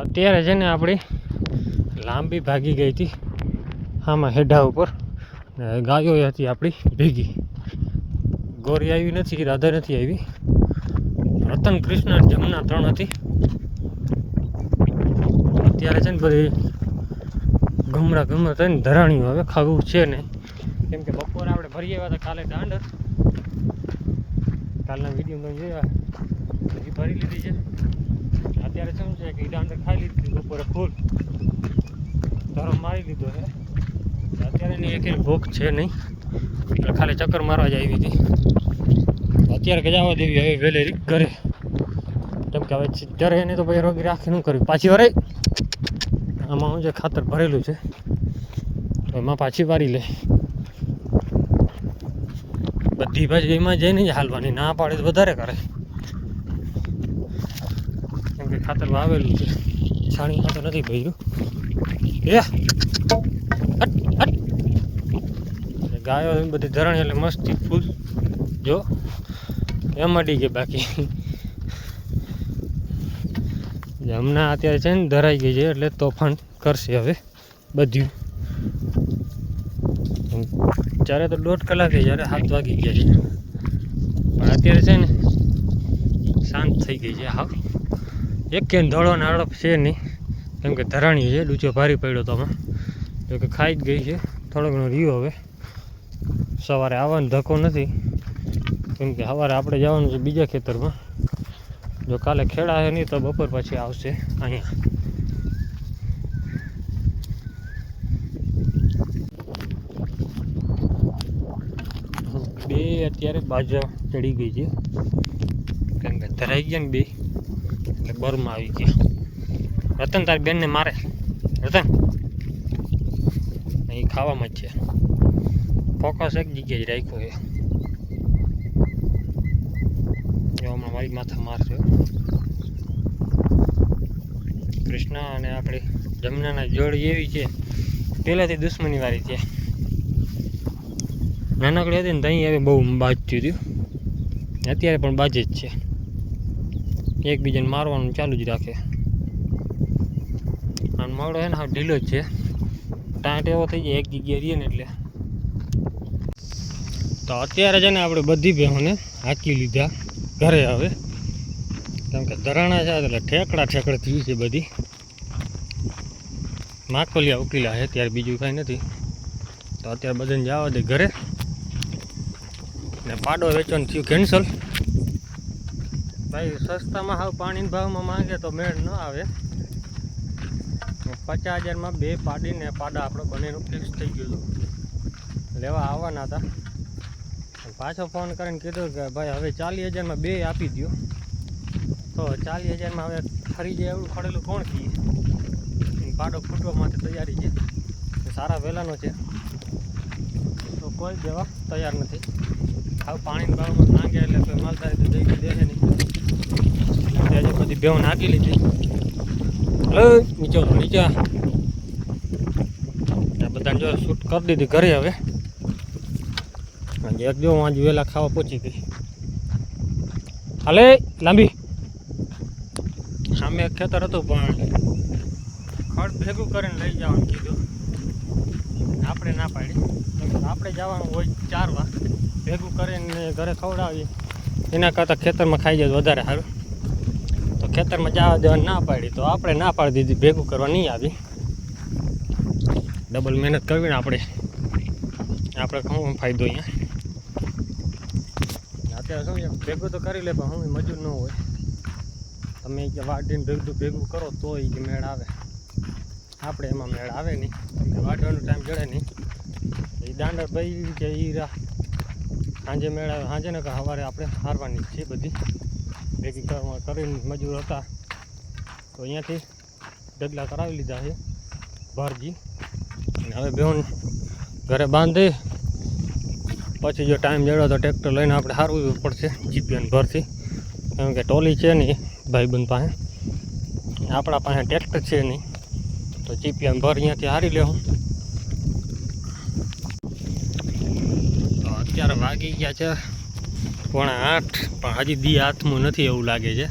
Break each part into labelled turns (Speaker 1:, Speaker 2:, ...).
Speaker 1: અત્યારે છે ને આપણી લાંબી ભાગી ગઈ હતી આમાં હેઢા ઉપર. ગાયો હતી આપણી ભેગી. ગોરી આવી નથી રાધા નથી આવી. રતન કૃષ્ણ જમના ત્રણ હતી. અત્યારે છે ને બધી ગમરા ગમરા થઈને ધરાણીઓ હવે ખાવું છે ને. કેમ કે બપોરે આપણે ભરી આવ્યા હતા કાલે દાંડર કાલના વીડિયો જોયા. હજી ભરી લીધી છે. અત્યારે શું છે કે અંદર ખાઈ લીધી, બપોરે ફૂલ. ધરો મારી લીધો છે અત્યારે એની એક ભૂખ છે નહીં. ખાલી ચક્કર મારવા જ આવી હતી. અત્યારે ગજાવા દેવી, હવે વહેલી ઘરે. કેમ કે હવે જ્યારે એને તો પછી રોગી રાખી, શું કરવી? પાછી વરાય આમાં હું જે ખાતર ભરેલું છે. તો એમાં પાછી વારી લે. બધી ભાજી એમાં જઈને જ હાલવાની, ના પાડે તો વધારે કરે. ખાતર વાવેલું છે. છાણી ખાતર નથી ભર્યું. એ! ગાયો બધી ધરણ એટલે મસ્તી, ફૂલ. જો, એમ અડી ગઈ બાકી. હમણાં અત્યારે છે ને ધરાઈ ગઈ છે, એટલે તોફાન કરશે હવે બધું. જ્યારે તો દોઢ કલાકે જ્યારે હાથ વાગી ગયા છે. પણ અત્યારે છે ને શાંત થઈ ગઈ છે, હાવ. એક કે ધોળો નાળો છે નહીં. કેમ કે ધરાણી છે, ડૂચો ભારી પડ્યો તો આમાં. જો કે ખાઈ જ ગઈ છે. થોડો ઘણો રહ્યો હવે. સવારે આવવાનો ધક્કો નથી. કેમ કે સવારે આપણે જવાનું છે બીજા ખેતરમાં. જો કાલે ખેડાશે નહીં તો બપોર પછી આવશે અહીંયા. બે અત્યારે બાજુ ચડી ગઈ છે. કેમ કે ધરાઈ ગયા ને બે. એટલે બરમાં આવી ગયા રતન, તારી બેનને મારે. રતન. અહીં ખાવામાં જ છે. ફોકસ એક જગ્યાએ રાખ્યો જો હમણાં મારી માથા મારશે કૃષ્ણ અને આપણી જમનાના જોડ એવી છે. પહેલાંથી દુશ્મની વાળી છે. નાનકડી હતી ને ત્યાં હવે બહુ બાજતું હતું. અત્યારે પણ બાજે જ છે. એકબીજાને મારવાનું ચાલુ જ રાખે. અને મોડો છે ને હા ઢીલો જ છે. ટાંટ એવો થઈ જાય, એક જગ્યાએ રહીએ ને એટલે. તો અત્યારે છે ને આપણે બધી બહેનોને હાંકી લીધા ઘરે હવે. કેમ કે ધરાણા છે, એટલે ઠેકડા ઠેકડે થયું છે બધી. માકોલિયા ઉકેલા છે, ત્યારે બીજું કાંઈ નથી. તો અત્યારે બધાને જવા દે ઘરે. ને પાડો વેચવાનું થયું કેન્સલ ભાઈ, સસ્તામાં હાવ પાણીના ભાવમાં માંગે તો મેળ ન આવે. પચાસ હજારમાં બે પાડીને પાડા આપણે બંનેનું ફિક્સ થઈ ગયું હતું લેવા આવવાના હતા. પાછો ફોન કરીને કીધું કે ભાઈ, હવે ચાલીસ હજારમાં બે આપી દો તો ચાલીસ હજારમાં હવે ખરી જાય એવું ખડેલું કોણ કહીએ પાડો ફૂટવા માટે તૈયારી છે. સારા વહેલાનો છે. તો કોઈ દેવા તૈયાર નથી. હવે પાણીના ભાવમાં માંગ્યા એટલે કોઈ માલધારી તો જઈ દે છે નહીં આજે બધી બેવ નાખી લીધી. હલો નીચે નીચે. બધાને જો શૂટ કરી દીધી ઘરે હવે. એક જો આજે વહેલા ખાવા પહોંચી ગઈ. હાલે, લાંબી. સામે ખેતર હતું પણ ખડ ભેગું કરીને લઈ જવાનું કીધું. આપણે ના પાડી. આપણે જવાનું હોય ચારવા ભેગું કરીને ઘરે ખવડાવીએ. એના કરતાં ખેતરમાં ખાઈ જાય વધારે સારું. તો ખેતરમાં જવા દેવાની ના પાડી, તો આપણે ના પાડી દીધી, ભેગું કરવા નહીં આવી. ડબલ મહેનત કરવી ને આપણે. આપણે શું ફાયદો અહીંયા? અત્યારે શું ભેગું તો કરી લે, પણ હું મજૂર ન હોય. તમે કે વાડીને ભેગું ભેગું કરો તો એ મેળ આવે. આપણે એમાં મેળ આવે નહીં. વાઢવાનો ટાઈમ જડે નહીં. એ દાંડર ભાઈ કે એ સાંજે મેળા સાંજે ને કે સવારે આપણે હારવાની છે બધી. ભેગી કરીને મજૂર હતા. તો અહીંયાથી ઢગલા કરાવી લીધા છે ભારજી. અને હવે બેન ઘરે બાંધી. પછી જો ટાઈમ જડ્યો તો ટ્રેક્ટર લઈને આપણે હારવું પડશે જીપીએન ભરથી કેમ કે ટોલી છે નહીં ભાઈબંધ પાસે. આપણા પાસે ટ્રેક્ટર છે નહીં. તો જીપીએન ભર અહીંયાથી હારી લેવું તો અત્યારે વાગી ગયા છે. પોણા આઠ, પણ હજી દી હાથમાં નથી એવું લાગે છે.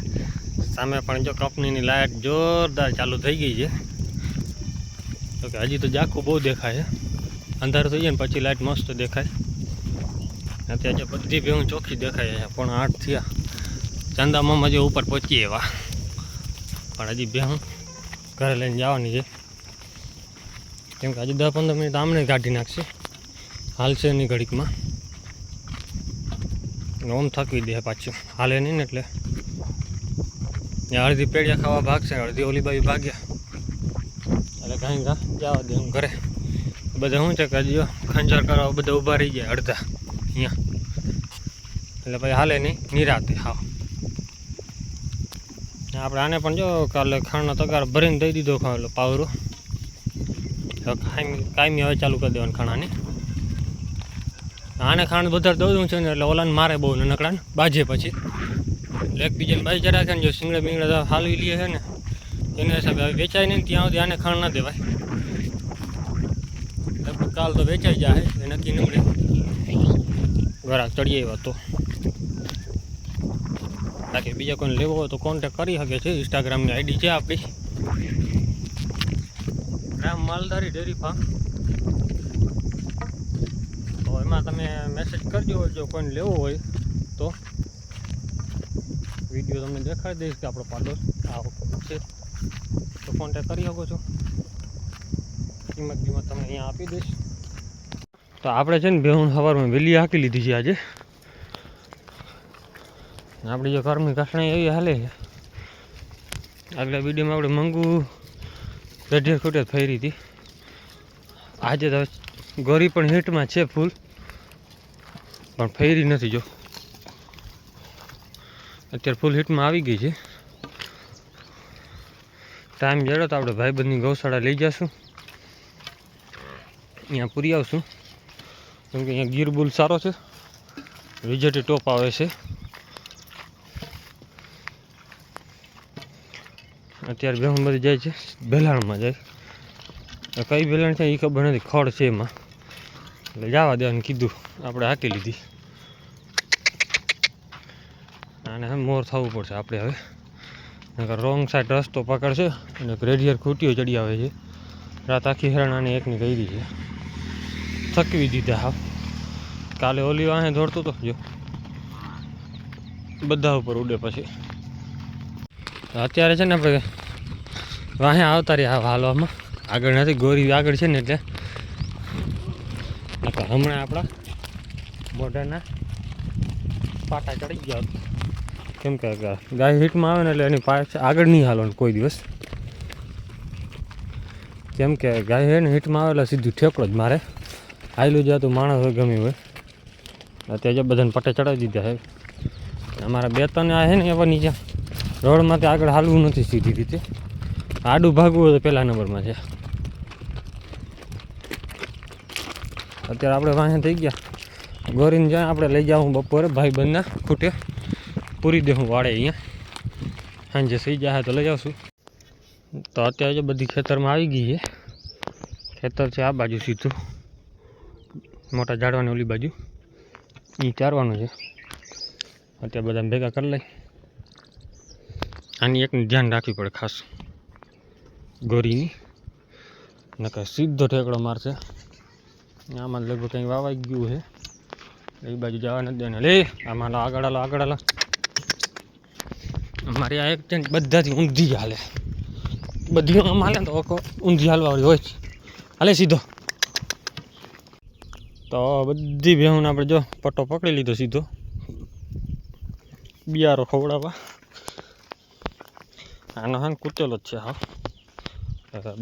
Speaker 1: સામે પણ જો કંપનીની લાઇટ જોરદાર ચાલુ થઈ ગઈ છે. તો કે હજી તો ઝાખું બહુ દેખાય અંધારું થઈ જાય ને પછી લાઇટ મસ્ત દેખાય. અત્યારે જે બધી ભેહું ચોખ્ખી દેખાય છે, પણ આઠ થયા. ચાંદામાં જે ઉપર પહોંચીએ એવા. પણ હજી ભેહું ઘરે લઈને જવાની છે. કેમ કે હજી દસ પંદર મિનિટ આમને કાઢી નાખશે. હાલશે એની ઘડીકમાં. ઓમ થકવી દે પાછું. હાલે નહીં ને એટલે. અડધી પેડિયા ખાવા ભાગશે, અડધી ઓલી બાજુ ભાગ્યા. એટલે કાંઈ ઘા જવા દે હું ઘરે. બધા શું છે કે જો ખંજર કરવા બધા ઊભા રહી જાય અડધા. અહીંયા. એટલે પછી હાલે નહીં, નિરાતે હા આપણે આને પણ જો કાલે ખાણનો તગાર ભરીને દઈ દીધો ખાવ પાવરો કાયમી કાયમી હવે ચાલુ કરી દેવાનું ખાણાની. આને ખાંડ બધા દઉં છે ને એટલે ઓલાને મારે બહુ નનકડા ને બાજે પછી. એટલે એકબીજાને બાજી ચડા છે ને જો સિંગડા બિંગડા હાલવી લે છે ને. એના હિસાબે હવે વેચાય નહીં ત્યાં સુધી આને ખાણ ના દેવાય. લગભગ કાલ તો વેચાઈ જાય એ નક્કી નીકળે ઘરાક ચડીએ એવા તો બાકી બીજા કોઈને લેવો હોય તો કોન્ટેક કરી શકે છે ઇન્સ્ટાગ્રામની આઈડી છે આપણી. રામ માલધારી ડેરી ફાર્મ એમાં તમે મેસેજ કરજો જો કોઈને લેવો હોય તો. વીડિયો તમને દેખાડી દઈશ કે આપણો પાડોશ આ છે. તો કોન્ટેક કરી શકો છો. કિંમત કિંમત તમને અહીંયા આપી દઈશ. તો આપણે છે ને બેહું સવારમાં વેલી હાકી લીધી છે આજે. આપણી જે ઘરની ઘસણી એવી હાલે છે. આગલા વિડીયોમાં આપણે મંગુ રેઢિયર ખૂટે ફેરી હતી. આજે તો ગોરી પણ હિટમાં છે ફૂલ. પણ ફેરી નથી જો. અત્યારે ફૂલ હિટમાં આવી ગઈ છે. ટાઈમ જડો તો આપણે ભાઈબંધની ગૌશાળા લઈ જશું. અહીંયા પૂરી આવશું. કેમ કે અહીંયા ગીર બુલ સારો છે. વિજેટી ટોપ આવે છે. અત્યારે બેહું બધી જાય છે. ભેલાણમાં જાય. કઈ ભેલાણ છે એ ખબર નથી. ખડ છે એમાં. એટલે જવા દેવાનું કીધું. આપણે હાકી લીધી. અને મોર થવું પડશે આપણે હવે. રોંગ સાઈડ રસ્તો પકડશે અને રેડિયર ખૂટીઓ ચડી આવે છે. રાત આખી હેરાણ આને એકની કરી છે. થકવી દીધા હા કાલે ઓલી વાહે દોડતો હતો જો. બધા ઉપર ઉડે પછી. અત્યારે છે ને આપણે વાહે આવતા રહ્યા હાલવામાં. આગળ નથી, ગોરી આગળ છે ને એટલે હમણાં આપણા મોઢાના પાટા ચડી ગયા. કેમ કે ગાય હિટમાં આવે ને એટલે એની પાછળ આગળ નહીં હાલવાનું કોઈ દિવસ. કેમ કે ગાય હે ને હિટમાં આવે એટલે સીધું ઠેકડો જ મારે. આવેલું જતું માણસ હોય ગમ્યું હોય. અત્યારે જે બધાને પટ્ટે ચડાવી દીધા છે અમારા બે ત્રણ આ છે ને એવા નીચે. રોડમાંથી આગળ હાલવું નથી સીધી રીતે. આડું ભાગવું હોય તો પહેલા નંબરમાં છે. અત્યારે આપણે વાંહે થઈ ગયા. ગોરીને જ્યાં આપણે લઈ જાઉં બપોરે ભાઈ બંધના ખૂટે. પૂરી દેવું વાળે અહીંયા. સાંજે સહી જાય તો લઈ જાઉં તો અત્યારે જો બધી ખેતરમાં આવી ગઈ છે. ખેતર છે આ બાજુ સીધું. મોટા ઝાડવાની ઓલી બાજુ. એ ચારવાનું છે. અત્યારે બધા ભેગા કરી લઈ. આની એકનું ધ્યાન રાખવી પડે ખાસ. ગોરીની. નકર સીધો ઠેકડો મારશે. આમાં લગભગ કંઈ વાવાઈ ગયું છે એ બાજુ જવા નથી દેને. લે, આમાં આગળ આલો આગળ હાલો અમારી આ એક ટેન્ટ બધાથી ઊંધી હાલે. બધી આમ હાલે તો ઊંધી હાલવાળી હોય જ. હાલે સીધો. તો બધી બેહુને આપણે જો પટ્ટો પકડી લીધો સીધો. બિયારો ખવડાવવા. આનો હા કૂટેલો જ છે હા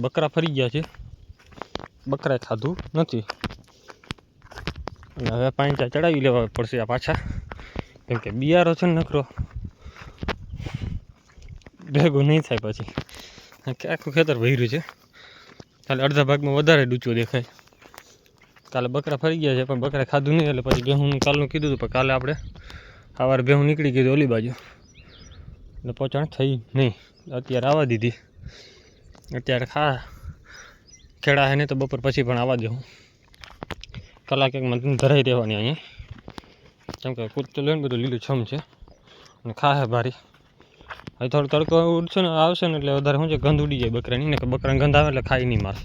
Speaker 1: બકરા ફરી ગયા છે. બકરાએ ખાધું નથી. હવે પાંચા ચડાવી લેવા પડશે આ પાછા. કેમ કે બિયારો છે ને નકરો, ભેગું નહીં થાય પછી. કે આખું ખેતર ભર્યું છે. કાલે અડધા ભાગમાં વધારે ડૂચો દેખાય. કાલે બકરા ફરી ગયા છે, પણ બકરા ખાધું નહીં, એટલે પછી ગેહું કાલનું કીધું હતું, પણ કાલે આપણે સવારે ભેહું નીકળી ગયું ઓલી બાજુ. એટલે પહોંચાણ થઈ નહીં. અત્યારે આવવા દીધી. અત્યારે ખા, ખેડા હે ને તો બપોર પછી પણ આવવા દઉં કલાક એક મને ધરાઈ દેવાની અહીંયા. કેમ કે કૂદતું લઈને બધું લીલું છમ છે. અને ખાશે ભારી. હવે થોડો તડકો ઉડશે ને, આવશે ને એટલે વધારે શું છે, ગંધ ઉડી જાય બકરાની. ને કે બકરાને ગંધ આવે એટલે ખાઈ નહીં માર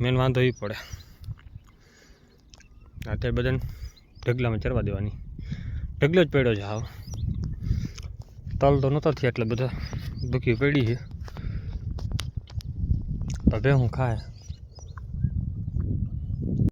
Speaker 1: મેન વાંધો એ પડે. અત્યારે બધાને ઢગલામાં ચરવા દેવાની. ઢગલો જ પડ્યો છે હાવ. તલ તો નહોતા થયા એટલે બધા દુખી પડી છે. હવે હું ખાય.